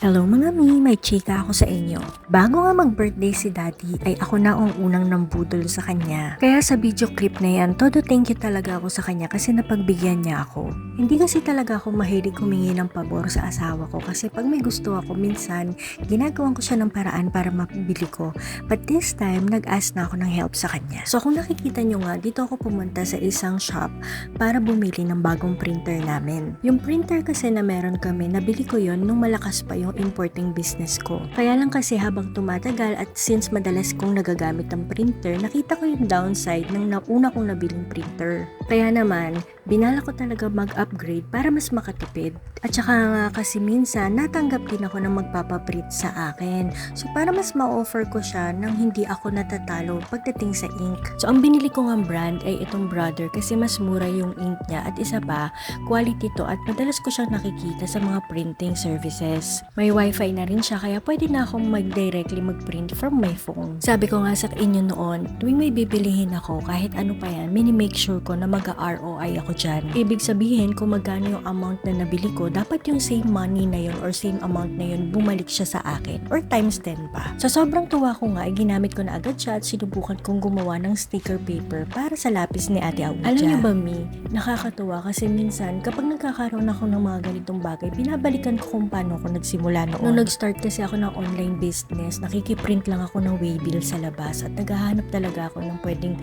Hello mga mi, may chika ako sa inyo. Bago nga mag-birthday si daddy, ay ako na ang unang nambudol sa kanya. Kaya sa video clip na yan, todo thank you talaga ako sa kanya kasi napagbigyan niya ako. Hindi kasi talaga ako mahilig humingi ng pabor sa asawa ko kasi pag may gusto ako, minsan ginagawan ko siya ng paraan para mapibili ko. But this time, nag-ask na ako ng help sa kanya. So kung nakikita nyo nga, dito ako pumunta sa isang shop para bumili ng bagong printer namin. Yung printer kasi na meron kami, nabili ko yon nung malakas pa yung importing business ko. Kaya lang kasi habang tumatagal at since madalas kong nagagamit ng printer, nakita ko yung downside ng nauna kong nabiling printer. Kaya naman, binala ko talaga mag-upgrade para mas makatipid. At saka nga kasi minsan, natanggap din ako ng magpapaprint sa akin. So para mas ma-offer ko siya nang hindi ako natatalo pagdating sa ink. So ang binili ko ng brand ay itong Brother kasi mas mura yung ink niya at isa pa, quality to at madalas ko siyang nakikita sa mga printing services. May wifi na rin siya kaya pwede na akong mag-directly mag-print from my phone. Sabi ko nga sa inyo noon, tuwing may bibilihin ako kahit ano pa yan, mini-make sure ko na mag-ROI ako dyan. Ibig sabihin kung magkano yung amount na nabili ko, dapat yung same money na yun or same amount na yun bumalik siya sa akin or times 10 pa. Sa sobrang tuwa ko nga, ginamit ko na agad siya at sinubukan kong gumawa ng sticker paper para sa lapis ni Ate Awuja. Alam niyo ba, Mi, nakakatuwa kasi minsan kapag nagkakaroon ako ng mga ganitong bagay, binabalikan ko kung paano ako nagsimula noon. Nung nag-start kasi ako ng online business, nakikiprint lang ako ng waybill sa labas at naghahanap talaga ako ng pwedeng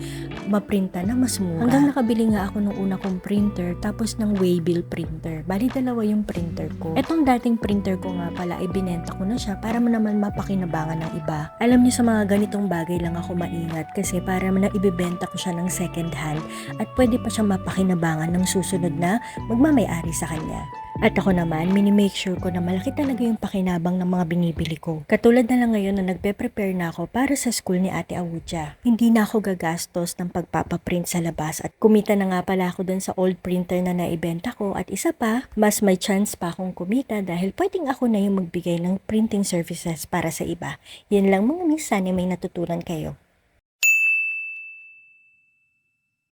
maprinta na mas mura. Hanggang nakabili nga ako ng una kong printer tapos ng waybill printer. Bali dalawa yung printer ko. Etong dating printer ko nga pala ay binenta ko na siya para mo naman mapakinabangan ng iba. Alam niyo sa mga ganitong bagay lang ako maingat kasi para na ibibenta ko siya ng second hand at pwede pa siya mapakinabangan ng susunod na magmamayari sa kanya. At ako naman, mini-make sure ko na malaki talaga yung pakinabang ng mga binibili ko. Katulad na lang ngayon na nagpe-prepare na ako para sa school ni Ate Awuja. Hindi na ako gagastos ng pagpapaprint sa labas at kumita na nga pala ako dun sa old printer na naibenta ko at isa pa, mas may chance pa akong kumita dahil pwedeng ako na yung magbigay ng printing services para sa iba. Yan lang mga miss, sana may natutunan kayo.